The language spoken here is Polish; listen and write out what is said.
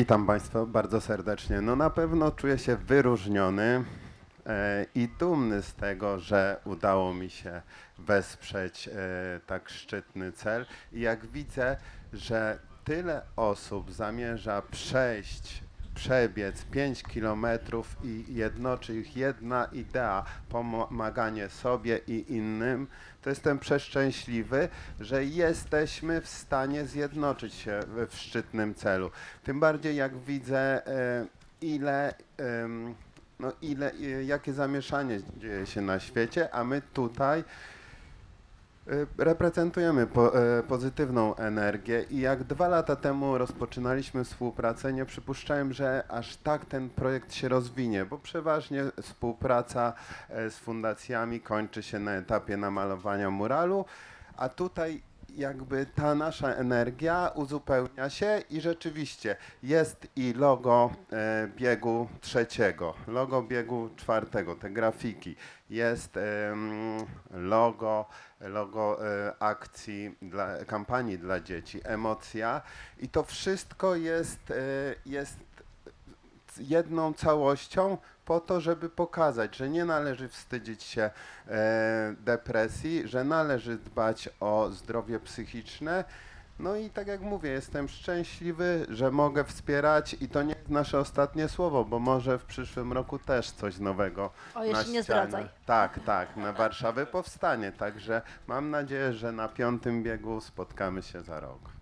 Witam Państwa bardzo serdecznie. No na pewno czuję się wyróżniony e, i dumny z tego, że udało mi się wesprzeć e, tak szczytny cel. I jak widzę, że tyle osób zamierza przejść, przebiec 5 kilometrów i jednoczy ich jedna idea, pomaganie sobie i innym, to jestem przeszczęśliwy, że jesteśmy w stanie zjednoczyć się w, szczytnym celu. Tym bardziej jak widzę, e, ile, no ile, e, jakie zamieszanie dzieje się na świecie, a my tutaj reprezentujemy po, e, pozytywną energię i jak dwa lata temu rozpoczynaliśmy współpracę, nie przypuszczałem, że aż tak ten projekt się rozwinie, bo przeważnie współpraca e, z fundacjami kończy się na etapie namalowania muralu, a tutaj jakby ta nasza energia uzupełnia się i rzeczywiście jest i logo e, biegu trzeciego, logo biegu czwartego, te grafiki, jest em, logo, logo e, akcji, dla, kampanii dla dzieci, emocja i to wszystko jest, e, jest jedną całością po to, żeby pokazać, że nie należy wstydzić się e, depresji, że należy dbać o zdrowie psychiczne. No i tak jak mówię, jestem szczęśliwy, że mogę wspierać i to nie jest nasze ostatnie słowo, bo może w przyszłym roku też coś nowego O, na jeszcze nie zdradzaj. Tak, tak, na Warszawy powstanie, także mam nadzieję, że na piątym biegu spotkamy się za rok.